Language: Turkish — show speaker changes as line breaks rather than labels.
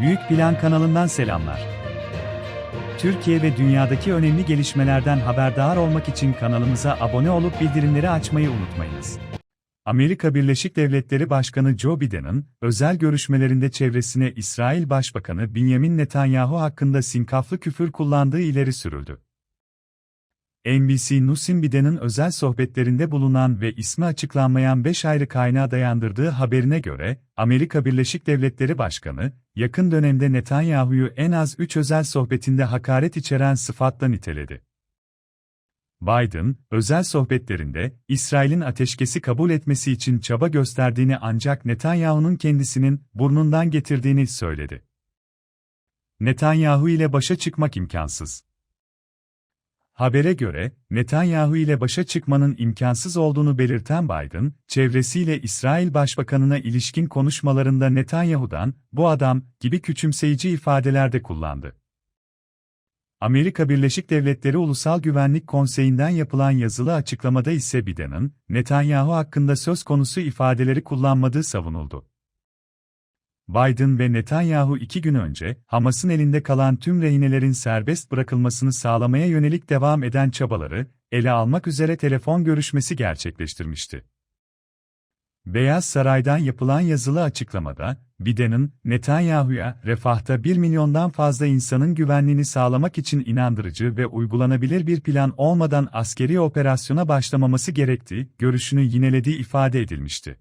Büyük Plan kanalından selamlar. Türkiye ve dünyadaki önemli gelişmelerden haberdar olmak için kanalımıza abone olup bildirimleri açmayı unutmayınız. Amerika Birleşik Devletleri Başkanı Joe Biden'ın özel görüşmelerinde çevresine İsrail Başbakanı Benjamin Netanyahu hakkında sinkaflı küfür kullandığı ileri sürüldü. NBC News'in Biden'ın özel sohbetlerinde bulunan ve ismi açıklanmayan 5 ayrı kaynağa dayandırdığı haberine göre, Amerika Birleşik Devletleri Başkanı, yakın dönemde Netanyahu'yu en az 3 özel sohbetinde hakaret içeren sıfatla niteledi. Biden, özel sohbetlerinde, İsrail'in ateşkesi kabul etmesi için çaba gösterdiğini ancak Netanyahu'nun kendisinin burnundan getirdiğini söyledi. Netanyahu ile başa çıkmak imkansız. Habere göre, Netanyahu ile başa çıkmanın imkansız olduğunu belirten Biden, çevresiyle İsrail Başbakanına ilişkin konuşmalarında Netanyahu'dan, bu adam, gibi küçümseyici ifadelerde kullandı. Amerika Birleşik Devletleri Ulusal Güvenlik Konseyi'nden yapılan yazılı açıklamada ise Biden'ın, Netanyahu hakkında söz konusu ifadeleri kullanmadığı savunuldu. Biden ve Netanyahu iki gün önce, Hamas'ın elinde kalan tüm rehinelerin serbest bırakılmasını sağlamaya yönelik devam eden çabaları, ele almak üzere telefon görüşmesi gerçekleştirmişti. Beyaz Saray'dan yapılan yazılı açıklamada, Biden'ın, Netanyahu'ya, refahta 1 milyondan fazla insanın güvenliğini sağlamak için inandırıcı ve uygulanabilir bir plan olmadan askeri operasyona başlamaması gerektiği görüşünü yinelediği ifade edilmişti.